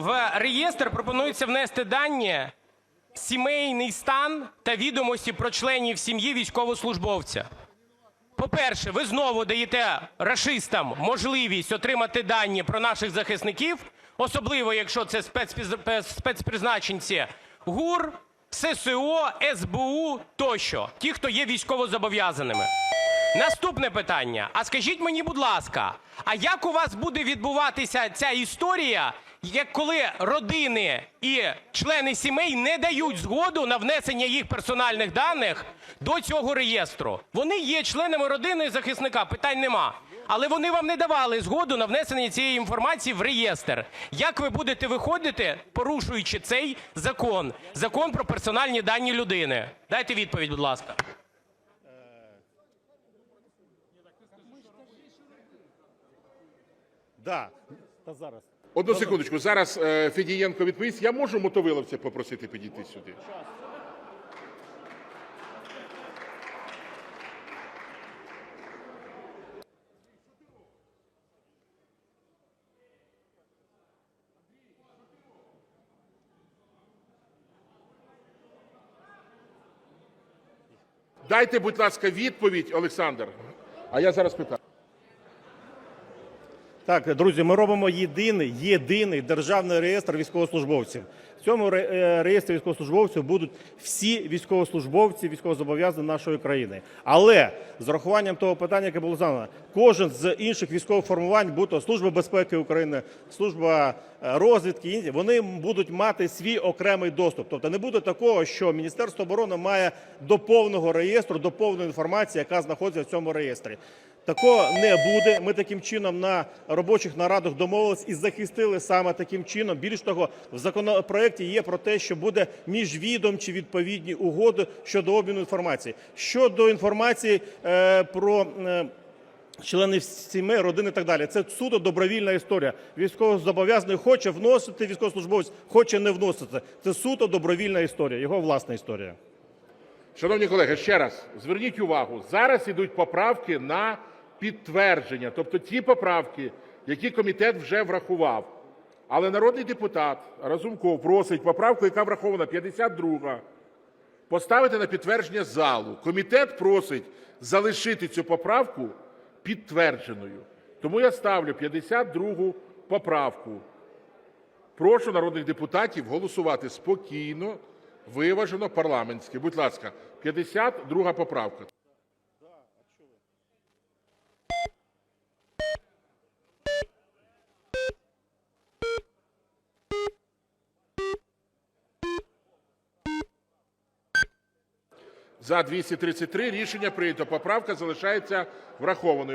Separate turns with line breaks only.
В реєстр пропонується внести дані сімейний стан та відомості про членів сім'ї військовослужбовця. По-перше, ви знову даєте рашистам можливість отримати дані про наших захисників, особливо якщо це спецпризначенці ГУР, ССО, СБУ тощо, ті, хто є військовозобов'язаними. Наступне питання. А скажіть мені, будь ласка, а як у вас буде відбуватися ця історія, як коли родини і члени сімей не дають згоду на внесення їх персональних даних до цього реєстру? Вони є членами родини захисника, питань нема. Але вони вам не давали згоду на внесення цієї інформації в реєстр. Як ви будете виходити, порушуючи цей закон, закон про персональні дані людини? Дайте відповідь, будь ласка.
Да. Та зараз.
Одну секундочку. Зараз е, Федієнко відповість. Я можу мотовиловця попросити підійти сюди? Дайте, будь ласка, відповідь, Олександр. А я зараз питаю.
Так, друзі, ми робимо єдиний, єдиний державний реєстр військовослужбовців. В цьому е, реєстрі військовослужбовців будуть всі військовослужбовці, військовозобов'язані нашої країни. Але з урахуванням того питання, яке було задано, кожен з інших військових формувань, будь то Служба безпеки України, служба е, розвідки, вони будуть мати свій окремий доступ. Тобто не буде такого, що Міністерство оборони має до повного реєстру, до повної інформації, яка знаходиться в цьому реєстрі. Такого не буде. Ми таким чином на робочих нарадах домовились і захистили саме таким чином. Більш того, в законопроекті є про те, що буде міжвідомчі відповідні угоди щодо обміну інформації. Щодо інформації е, про е, членів сімей, родин і так далі. Це суто добровільна історія. Військовозобов'язаний хоче вносити військовослужбовець, хоче не вносити. Це суто добровільна історія, його власна історія.
Шановні колеги, ще раз зверніть увагу, зараз ідуть поправки на підтвердження, тобто ті поправки, які комітет вже врахував. Але народний депутат Разумков просить поправку, яка врахована 52, поставити на підтвердження залу. Комітет просить залишити цю поправку підтвердженою. Тому я ставлю 52 поправку. Прошу народних депутатів голосувати спокійно, виважено, парламентськи. Будь ласка, 52 поправка. За 233 рішення прийнято. Поправка залишається врахованою.